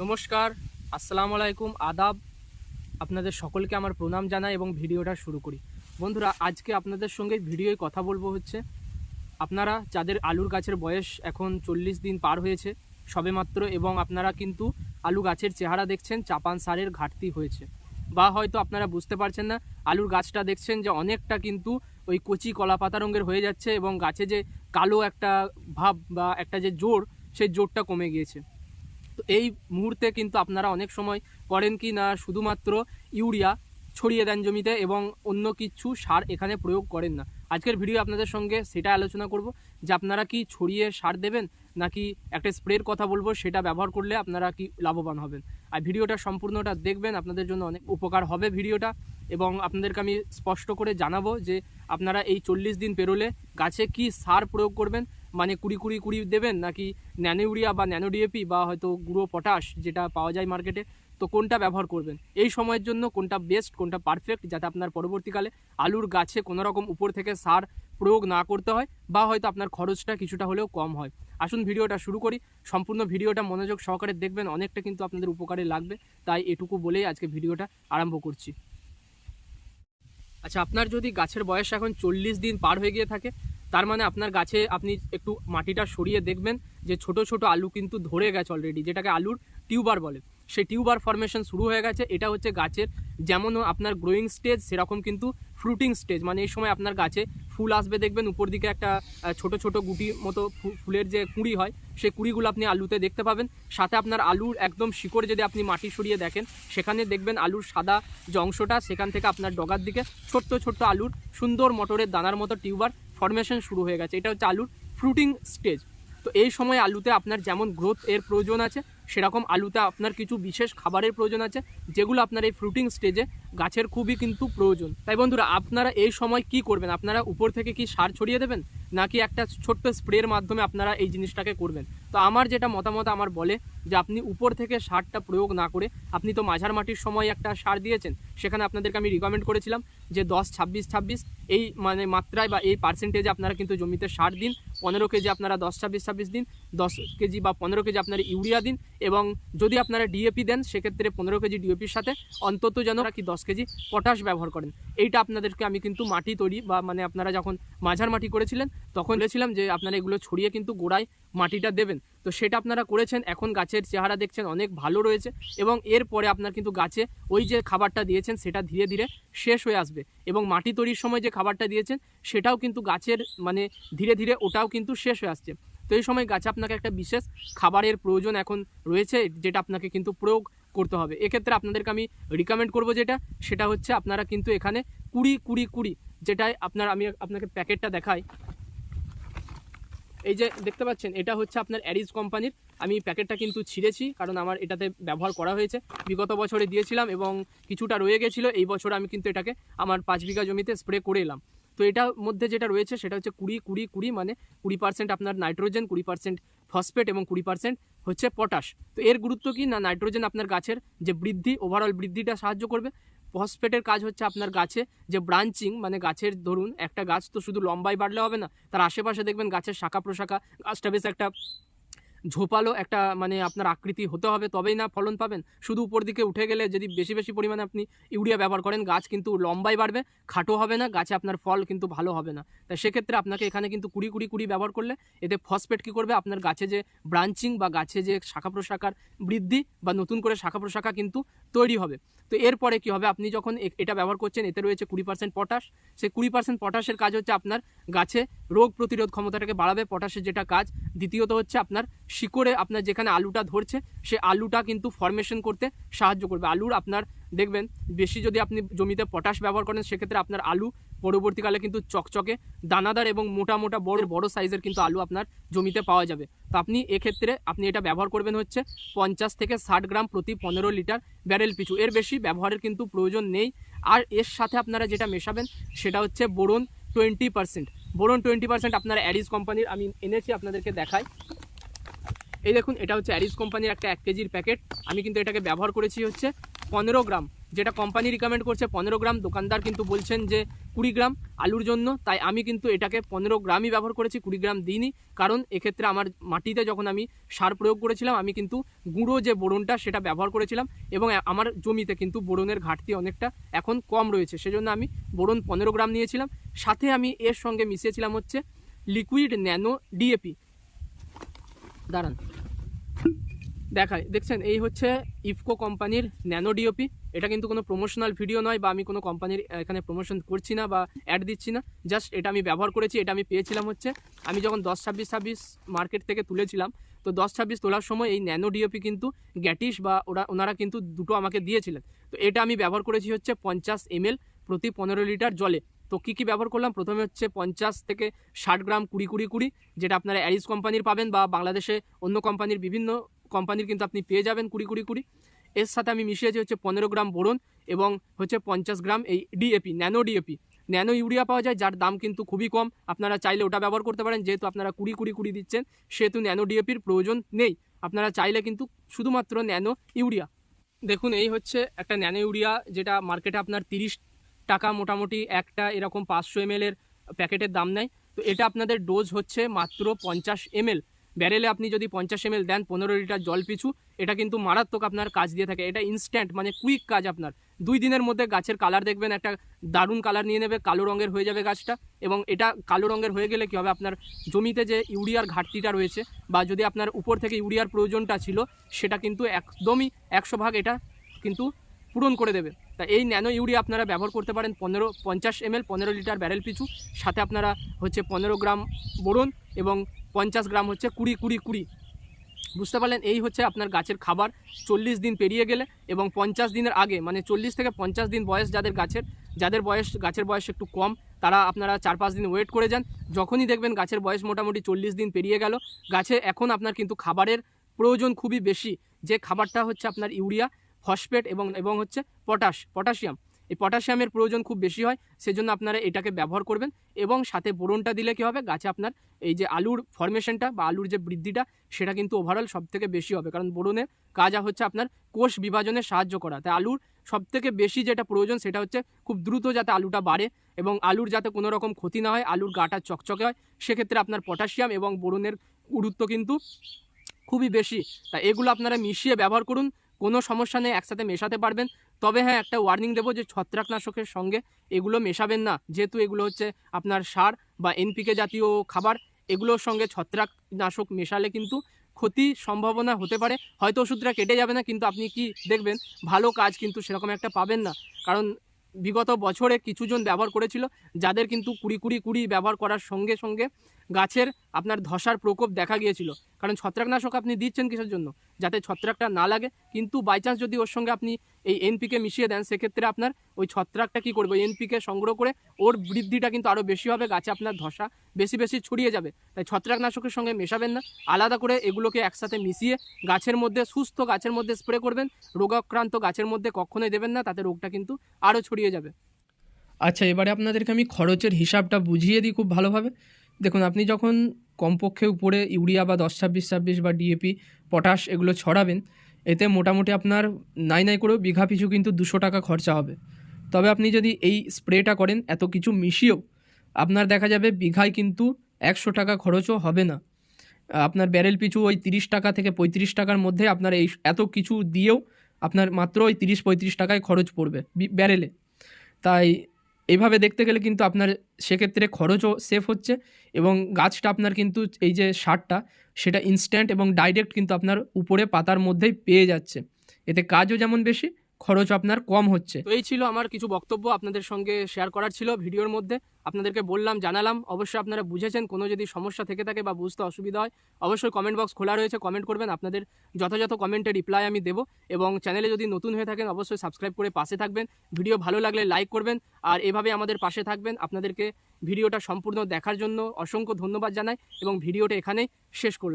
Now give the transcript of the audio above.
নমস্কার, আসসালামু আলাইকুম, আদাব। আপনাদের সকলকে আমার প্রণাম জানাই এবং ভিডিওটা শুরু করি। বন্ধুরা, আজকে আপনাদের সঙ্গে ভিডিওয় কথা বলব হচ্ছে, আপনারা যাদের আলুর গাছের বয়স এখন চল্লিশ দিন পার হয়েছে, সবেমাত্র এবং আপনারা কিন্তু আলু গাছের চেহারা দেখছেন, চাপান সারের ঘাটতি হয়েছে। বা হয়তো আপনারা বুঝতে পারছেন না, আলুর গাছটা দেখছেন যে অনেকটা কিন্তু ওই কচি কলা পাতা রঙের হয়ে যাচ্ছে এবং গাছে যে কালো একটা ভাব বা একটা যে জোর, সেই জোরটা কমে গিয়েছে। তো এই মুহূর্তে কিন্তু আপনারা অনেক সময় করেন কি না, শুধুমাত্র ইউরিয়া ছড়িয়ে দেন জমিতে এবং অন্য কিছু সার এখানে প্রয়োগ করেন না। আজকের ভিডিও আপনাদের সঙ্গে সেটা আলোচনা করব যে আপনারা কি ছড়িয়ে সার দেবেন নাকি একটা স্প্রের কথা বলব সেটা ব্যবহার করলে আপনারা কি লাভবান হবেন। আর ভিডিওটা সম্পূর্ণটা দেখবেন, আপনাদের জন্য অনেক উপকার হবে ভিডিওটা এবং আপনাদেরকে আমি স্পষ্ট করে জানাব যে আপনারা এই চল্লিশ দিন পেরোলে গাছে কি সার প্রয়োগ করবেন মানে কুড়ি কুড়ি কুড়ি দেবেন নাকি ন্যানো ইউরিয়া বা ন্যানো ডিএপি বা হয়তো গুঁড়ো পটাশ যেটা পাওয়া যায় মার্কেটে তো কোনটা ব্যবহার করবেন? এই সময়ের জন্য কোনটা বেস্ট কোনটা পারফেক্ট যাতে আপনার পরবর্তীকালে আলুর গাছে কোনো রকম উপর থেকে সার প্রয়োগ না করতে হয় বা হয়তো আপনার খরচটা কিছুটা হলেও কম হয়। আসুন ভিডিওটা শুরু করি। সম্পূর্ণ ভিডিওটা মনোযোগ সহকারে দেখবেন, অনেকটা কিন্তু আপনাদের উপকারে লাগবে। তাই এটুকু বলেই আজকে ভিডিওটা আরম্ভ করছি। আচ্ছা আপনার যদি গাছের বয়স এখন চল্লিশ দিন পার হয়ে গিয়ে থাকে তার মানে আপনার গাছে আপনি একটু মাটিটা সরিয়ে দেখবেন যে ছোট ছোট আলু কিন্তু ধরে গেছে অলরেডি যেটাকে আলুর টিউবার বলে। সেই টিউবার ফরমেশন শুরু হয়ে গেছে, এটা হচ্ছে গাছের যেমন আপনার গ্রোয়িং স্টেজ সেরকম কিন্তু ফ্রুটিং স্টেজ মানে এই সময় আপনার গাছে ফুল আসবে, দেখবেন উপর দিকে একটা ছোট ছোট গুটি মতো ফুলের যে কুঁড়ি হয়, সেই কুঁড়িগুলো আপনি আলুতে দেখতে পাবেন। সাথে আপনার আলুর একদম শিকড় যদি আপনি মাটি সরিয়ে দেখেন, সেখানে দেখবেন আলুর সাদা যে অংশটা, সেখান থেকে আপনার ডগার দিকে ছোট্ট ছোট্ট আলুর সুন্দর মটরের দানার মতো টিউবার ফরমেশন শুরু হয়ে গেছে। এটা হচ্ছে আলুর ফ্রুটিং স্টেজ তো এই সময় আলুতে আপনার যেমন গ্রোথ এর প্রয়োজন আছে, সেরকম আলুতে আপনার কিছু বিশেষ খাবারের প্রয়োজন আছে, যেগুলো আপনার এই ফ্রুটিং স্টেজে গাছের খুবই কিন্তু প্রয়োজন। তাই বন্ধুরা, আপনারা এই সময় কি করবেন? আপনারা উপর থেকে কি সার ছড়িয়ে দেবেন? নাকি একটা ছোট্ট স্প্রের মাধ্যমে আপনারা এই জিনিসটাকে করবেন? তো আমার যেটা মতামত, আমার বলে যে আপনি উপর থেকে সারটা প্রয়োগ না করে, আপনি তো মাঝার মাটির সময় একটা সার দিয়েছেন। সেখানে আপনাদেরকে আমি রিকমেন্ড করেছিলাম যে দশ, ছাব্বিশ ছাব্বিশ, এই মানে মাত্রায় বা এই পার্সেন্টেজে আপনারা কিন্তু জমিতে সার দিন। পনেরো কেজি আপনারা দশ, ছাব্বিশ ছাব্বিশ দিন, দশ কেজি বা পনেরো কেজি আপনারা ইউরিয়া দিন এবং যদি আপনারা ডিএপি দেন, সেক্ষেত্রে পনেরো কেজি ডিএপির সাথে অন্তত যেন কি দশ কেজি পটাশ ব্যবহার করেন। এইটা আপনাদেরকে আমি কিন্তু মাটি তৈরি বা মানে আপনারা যখন মাঝার মাটি করেছিলেন, তখন বলেছিলাম যে আপনারা এগুলো ছড়িয়ে কিন্তু গোড়ায় মাটিটা দেবেন। তো সেটা আপনারা করেছেন, এখন গাছের চেহারা দেখছেন, অনেক ভালো রয়েছে এবং এরপরে আপনার কিন্তু গাছে ওই যে খাবারটা দিয়েছেন, সেটা ধীরে ধীরে শেষ হয়ে আসবে এবং মাটি তৈরির সময় যে খাবারটা দিয়েছেন, সেটাও কিন্তু গাছের মানে ধীরে ধীরে ওটাও কিন্তু শেষ হয়ে আসছে। তো এই সময় গাছে আপনাকে একটা বিশেষ খাবারের প্রয়োজন এখন রয়েছে, যেটা আপনাকে কিন্তু প্রয়োগ করতে হবে। এক্ষেত্রে আপনাদেরকে আমি রিকমেন্ড করব যেটা, সেটা হচ্ছে আপনারা কিন্তু এখানে কুড়ি কুড়ি কুড়ি যেটাই আপনার আমি আপনাকে প্যাকেটটা দেখাই। এই যে দেখতে পাচ্ছেন, এটা হচ্ছে আপনার অ্যারিজ কোম্পানির। আমি প্যাকেটটা কিন্তু ছিঁড়েছি, কারণ আমার এটাতে ব্যবহার করা হয়েছে। বিগত বছরে দিয়েছিলাম এবং কিছুটা রয়ে গেছিল। এই বছর আমি কিন্তু এটাকে আমার পাঁচ বিঘা জমিতে স্প্রে করে এলাম। তো এটার মধ্যে যেটা রয়েছে, সেটা হচ্ছে কুড়ি কুড়ি কুড়ি মানে কুড়ি পার্সেন্ট আপনার নাইট্রোজেন কুড়ি পার্সেন্ট ফসফেট এবং কুড়ি পার্সেন্ট হচ্ছে পটাশ তো এর গুরুত্ব কি? না নাইট্রোজেন আপনার গাছের যে বৃদ্ধি ওভারঅল বৃদ্ধিটা সাহায্য করবে। ফসফেটের কাজ হচ্ছে আপনার গাছে যে ব্রাঞ্চিং মানে গাছের ধরুন একটা গাছ তো শুধু লম্বাই বাড়লে হবে না, তার আশেপাশে দেখবেন গাছের শাখা প্রশাখা, গাছটা বেশ একটা ঝোপালো একটা মানে আপনার আকৃতি হতে হবে, তবেই না ফলন পাবেন। শুধু উপর দিকে উঠে গেলে যদি বেশি বেশি পরিমাণে আপনি ইউরিয়া ব্যবহার করেন, গাছ কিন্তু লম্বাই বাড়বে, খাটো হবে না, গাছে আপনার ফল কিন্তু ভালো হবে না। তাই সেক্ষেত্রে আপনাকে এখানে কিন্তু কুড়ি কুড়ি কুড়ি ব্যবহার করলে এতে ফসফেট কী করবে? আপনার গাছে যে ব্রাঞ্চিং বা গাছে যে শাখা প্রশাখার বৃদ্ধি বা নতুন করে শাখা প্রশাখা কিন্তু তৈরি হবে। তো এরপরে কি হবে? আপনি যখন এটা ব্যবহার করছেন, এতে রয়েছে কুড়ি পার্সেন্ট পটাশ সে কুড়ি পার্সেন্ট পটাশের কাজ হচ্ছে আপনার গাছে রোগ প্রতিরোধ ক্ষমতাটাকে বাড়াবে। পটাশের যেটা কাজ, দ্বিতীয়ত হচ্ছে আপনার শিকড়ে আপনার যেখানে আলুটা ধরছে, সে আলুটা কিন্তু ফরমেশন করতে সাহায্য করবে। আলুর আপনার, দেখবেন, বেশি যদি আপনি জমিতে পটাশ ব্যবহার করেন, সেক্ষেত্রে আপনার আলু পরবর্তীকালে কিন্তু চকচকে, দানাদার এবং মোটা মোটা বড় বড় সাইজের কিন্তু আলু আপনার জমিতে পাওয়া যাবে। তো আপনি এক্ষেত্রে আপনি এটা ব্যবহার করবেন হচ্ছে পঞ্চাশ থেকে ষাট গ্রাম প্রতি পনেরো লিটার ব্যারেল পিছু। এর বেশি ব্যবহারের কিন্তু প্রয়োজন নেই। আর এর সাথে আপনারা যেটা মেশাবেন সেটা হচ্ছে boron twenty percent. Boron twenty percent আপনারা অ্যারিস কোম্পানির আমি এনেছি আপনাদেরকে দেখাই। এই দেখুন, এটা হচ্ছে অ্যারিস কোম্পানির একটা এক কেজির প্যাকেট আমি কিন্তু এটাকে ব্যবহার করেছি হচ্ছে পনেরো গ্রাম। যেটা কোম্পানি রিকমেন্ড করছে, পনেরো গ্রাম। দোকানদার কিন্তু বলছেন যে কুড়ি গ্রাম আলুর জন্য। তাই আমি কিন্তু এটাকে পনেরো গ্রামই ব্যবহার করেছি, কুড়ি গ্রাম দিইনি। কারণ এক্ষেত্রে আমার মাটিতে যখন আমি সার প্রয়োগ করেছিলাম, আমি কিন্তু গুঁড়ো যে বোরনটা, সেটা ব্যবহার করেছিলাম এবং আমার জমিতে কিন্তু বোরনের ঘাটতি অনেকটা এখন কম রয়েছে। সেজন্য আমি বোরন পনেরো গ্রাম নিয়েছিলাম। সাথে আমি এর সঙ্গে মিশিয়েছিলাম হচ্ছে লিকুইড ন্যানো ডিএপি দাঁড়ান। দেখায় দেখছেন? এই হচ্ছে ইফকো কোম্পানির ন্যানো ডিওপি এটা কিন্তু কোনো প্রমোশনাল ভিডিও নয় বা আমি কোনো কোম্পানির এখানে প্রমোশন করছি না বা অ্যাড দিচ্ছি না। জাস্ট এটা আমি ব্যবহার করেছি, এটা আমি পেয়েছিলাম হচ্ছে। আমি যখন দশ ছাব্বিশ ছাব্বিশ মার্কেট থেকে তুলেছিলাম, তো দশ ছাব্বিশ তোলার সময় এই ন্যানো ডিওপি কিন্তু গ্যাটিস বা ওরা, ওনারা কিন্তু দুটো আমাকে দিয়েছিলেন। তো এটা আমি ব্যবহার করেছি হচ্ছে পঞ্চাশ এমএল প্রতি পনেরো লিটার জলে। তো কী কী ব্যবহার করলাম? প্রথমে হচ্ছে পঞ্চাশ থেকে ষাট গ্রাম কুড়ি কুড়ি কুড়ি, যেটা আপনারা অ্যারিস কোম্পানির পাবেন বা বাংলাদেশে অন্য কোম্পানির বিভিন্ন কোম্পানির কিন্তু আপনি পেয়ে যাবেন কুড়ি কুড়ি কুড়ি। এর সাথে আমি মিশিয়েছি হচ্ছে পনেরো গ্রাম বোরন এবং হচ্ছে পঞ্চাশ গ্রাম এই DAP nano DAP nano urea পাওয়া যায়, যার দাম কিন্তু খুবই কম। আপনারা চাইলে ওটা ব্যবহার করতে পারেন, যেহেতু আপনারা কুড়ি কুড়ি কুড়ি দিচ্ছেন, সেহেতু ন্যানো ডিএপির প্রয়োজন নেই। আপনারা চাইলে কিন্তু শুধুমাত্র ন্যানো ইউরিয়া। দেখুন, এই হচ্ছে একটা ন্যানো ইউরিয়া, যেটা মার্কেটে আপনার তিরিশ টাকা মোটামুটি একটা এরকম পাঁচশো এম প্যাকেটের দাম নেয়। তো এটা আপনাদের ডোজ হচ্ছে মাত্র পঞ্চাশ এমএল। ব্যারেলে আপনি যদি পঞ্চাশ এমএল দেন, পনেরো লিটার জল পিছু, এটা কিন্তু মারাত্মক আপনার কাজ দিয়ে থাকে। এটা ইনস্ট্যান্ট মানে কুইক কাজ আপনার। দুই দিনের মধ্যে গাছের কালার দেখবেন, একটা দারুণ কালার নিয়ে নেবে, কালো রঙের হয়ে যাবে গাছটা। এবং এটা কালো রঙের হয়ে গেলে কী হবে? আপনার জমিতে যে ইউরিয়ার ঘাটতিটা রয়েছে, বা যদি আপনার উপর থেকে ইউরিয়ার প্রয়োজনটা ছিল, সেটা কিন্তু একদমই একশো ভাগ এটা কিন্তু পূরণ করে দেবে। তা এই ন্যানো ইউরিয়া আপনারা ব্যবহার করতে পারেন পনেরো, পঞ্চাশ এমএল, পনেরো লিটার ব্যারেল পিছু। সাথে আপনারা হচ্ছে পনেরো গ্রাম বোরন এবং পঞ্চাশ গ্রাম হচ্ছে কুড়ি কুড়ি কুড়ি। বুঝতে পারলেন? এই হচ্ছে আপনার গাছের খাবার। চল্লিশ দিন পেরিয়ে গেলে এবং পঞ্চাশ দিনের আগে মানে চল্লিশ থেকে পঞ্চাশ দিন বয়স যাদের গাছের, যাদের বয়স, গাছের বয়স একটু কম, তারা আপনারা চার, পাঁচ দিন ওয়েট করে যান। যখনই দেখবেন গাছের বয়স মোটামুটি চল্লিশ দিন পেরিয়ে গেল, গাছে এখন আপনার কিন্তু খাবারের প্রয়োজন খুবই বেশি। যে খাবারটা হচ্ছে আপনার ইউরিয়া, ফসফেট এবং এবং হচ্ছে পটাশ, পটাশিয়াম। এই পটাশিয়ামের প্রয়োজন খুব বেশি হয়, সেজন্য আপনারা এটাকে ব্যবহার করবেন এবং সাথে বোরনটা দিলে কী হবে, গাছে আপনার এই যে আলুর ফরমেশনটা বা আলুর যে বৃদ্ধিটা, সেটা কিন্তু ওভারঅল সব থেকে বেশি হবে। কারণ বোরনের কাজ হচ্ছে আপনার কোষ বিভাজনে সাহায্য করা। তাই আলুর সব থেকে বেশি যেটা প্রয়োজন, সেটা হচ্ছে খুব দ্রুত যাতে আলুটা বাড়ে এবং আলুর যাতে কোনো রকম ক্ষতি না হয়, আলুর গাটা চকচকে হয়, সেক্ষেত্রে আপনার পটাশিয়াম এবং বোরনের গুরুত্ব কিন্তু খুবই বেশি। তা এগুলো আপনারা মিশিয়ে ব্যবহার করুন, কোনো সমস্যা নেই, একসাথে মেশাতে পারবেন। তবে হ্যাঁ একটা ওয়ার্নিং দেবো যে ছত্রাকনাশকের সঙ্গে এগুলো মেশাবেন না। যেহেতু এগুলো হচ্ছে আপনার সার বা এনপিকে জাতীয় খাবার, এগুলোর সঙ্গে ছত্রাকনাশক মেশালে কিন্তু ক্ষতি সম্ভাবনা হতে পারে। হয়তো ওষুধটা কেটে যাবে না, কিন্তু আপনি কি দেখবেন, ভালো কাজ কিন্তু সেরকম একটা পাবেন না। কারণ বিগত বছরে কিছুজন ব্যবহার করেছিল, যাদের কিন্তু কুড়ি কুড়ি কুড়ি ব্যবহার করার সঙ্গে সঙ্গে গাছের আপনার ধসার প্রকোপ দেখা গিয়েছিল। কারণ ছত্রাকনাশক আপনি দিচ্ছেন কিসের জন্য? যাতে ছত্রাকটা না লাগে। কিন্তু বাই চান্স যদি ওর সঙ্গে আপনি এই এনপিকে মিশিয়ে দেন, সেক্ষেত্রে আপনার ওই ছত্রাকটা কী করবে? এনপিকে সংগ্রহ করে ওর বৃদ্ধিটা কিন্তু আরও বেশি হবে, গাছে আপনার ধসা বেশি বেশি ছড়িয়ে যাবে। তাই ছত্রাকনাশকের সঙ্গে মেশাবেন না। আলাদা করে এগুলোকে একসাথে মিশিয়ে গাছের মধ্যে, সুস্থ গাছের মধ্যে স্প্রে করবেন। রোগাক্রান্ত গাছের মধ্যে কখনোই দেবেন না, তাতে রোগটা কিন্তু আরও ছড়িয়ে যাবে। আচ্ছা এবারে আপনাদেরকে আমি খরচের হিসাবটা বুঝিয়ে দিই খুব ভালোভাবে। দেখুন, আপনি যখন কমপক্ষে উপরে ইউরিয়া বা দশ ছাব্বিশ ছাব্বিশ বা ডিএপি, পটাশ এগুলো ছড়াবেন, এতে মোটামুটি আপনার নাই নাই করেও বিঘা পিছু কিন্তু দুশো টাকা খরচা হবে। তবে আপনি যদি এই স্প্রেটা করেন, এত কিছু মিশিয়েও, আপনার দেখা যাবে বিঘায় কিন্তু একশো টাকা খরচও হবে না। আপনার ব্যারেল পিছু ওই তিরিশ টাকা থেকে পঁয়ত্রিশ টাকার মধ্যে আপনার এই এত কিছু দিয়েও আপনার মাত্র ওই তিরিশ পঁয়ত্রিশ টাকায় খরচ পড়বে ব্যারেলে। তাই এইভাবে দেখতে গেলে কিন্তু আপনার সেক্ষেত্রে খরচও সেফ হচ্ছে এবং গাছটা আপনার কিন্তু এই যে সারটা, সেটা ইনস্ট্যান্ট এবং ডাইরেক্ট কিন্তু আপনার উপরে পাতার মধ্যেই পেয়ে যাচ্ছে। এতে কাজও যেমন বেশি খরচ আপনার কম হচ্ছে। তো এই ছিল আমার কিছু বক্তব্য আপনাদের সঙ্গে শেয়ার করার ছিল ভিডিওর মধ্যে। আপনাদেরকে বললাম, জানালাম, অবশ্যই আপনারা বুঝেছেন, কোনো যদি সমস্যা থেকে থাকে বা বুঝতে অসুবিধা হয়, অবশ্যই কমেন্ট বক্স খোলা রয়েছে কমেন্ট করবেন, আপনাদের যথাযথ কমেন্টে রিপ্লাই আমি দেবো এবং চ্যানেলে যদি নতুন হয়ে থাকেন, অবশ্যই সাবস্ক্রাইব করে পাশে থাকবেন। ভিডিও ভালো লাগলে লাইক করবেন আর এভাবে আমাদের পাশে থাকবেন। আপনাদেরকে ভিডিওটা সম্পূর্ণ দেখার জন্য অসংখ্য ধন্যবাদ জানাই এবং ভিডিওটা এখানেই শেষ করলাম।